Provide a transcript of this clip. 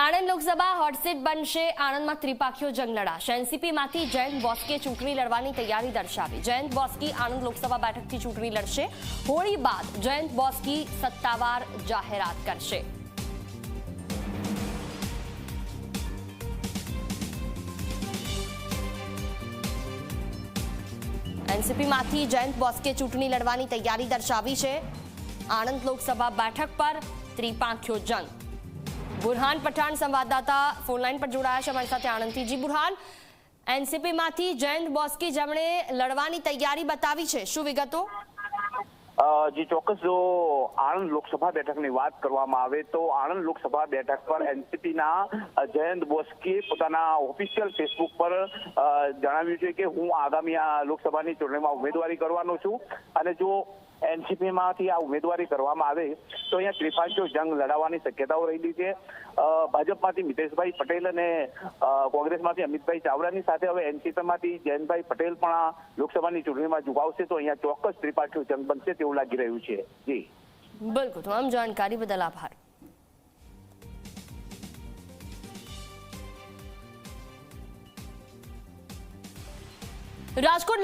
Anand Lok Sabha hot seat બનશે. આણંદમાં ત્રિપાખીઓ જંગ લડાશે. એનસીપીમાંથી જયંત બોસ્કે ચૂંટણી લડવાની તૈયારી દર્શાવી. જયંત બોસ્કી આણંદ લોકસભા બેઠકથી ચૂંટણી લડશે. હોળી બાદ જયંત બોસ્કી સત્તાવાર જાહેરાત કરશે. એનસીપીમાંથી જયંત બોસ્કે ચૂંટણી લડવાની તૈયારી દર્શાવી છે. આણંદ લોકસભા બેઠક પર ત્રિપાંખ્યો જંગ. બુરહાન પઠાણ સંવાદદાતા ફોનલાઈન પર જોડાયા છે. અમારી સાથે આણંદથી જી બુરહાન. એનસીપીમાંથી જયંત બોસ્કી, જેમણે લડવાની તૈયારી બતાવી છે. શું વિગતો? જી, ચોક્કસ જો આણંદ લોકસભા બેઠકની વાત કરવામાં આવે તો આણંદ લોકસભા બેઠક પર એનસીપીના જયંત બોસ્કીએ પોતાના ઓફિશિયલ ફેસબુક પર જણાવ્યું છે કે હું આગામી આ લોકસભાની ચૂંટણીમાં ઉમેદવારી કરવાનો છું અને જો એનસીપી માંથી આ ઉમેદવારી કરવામાં આવે તો અહીંયા ત્રિપાંચો જંગ લડાવવાની શક્યતાઓ રહેલી છે. ભાજપમાંથી મિતેશભાઈ પટેલ અને કોંગ્રેસમાંથી અમિતભાઈ ચાવડાની સાથે હવે એનસીપીમાંથી જયંતભાઈ પટેલ પણ આ લોકસભાની ચૂંટણીમાં ઝુકાવશે તો અહીંયા ચોક્કસ ત્રિપાંચો જંગ બનશે તેવું લાગી રહ્યું છે. જી. બિલકુલ તમામ જાણકારી બદલ આભાર. રાજકોટ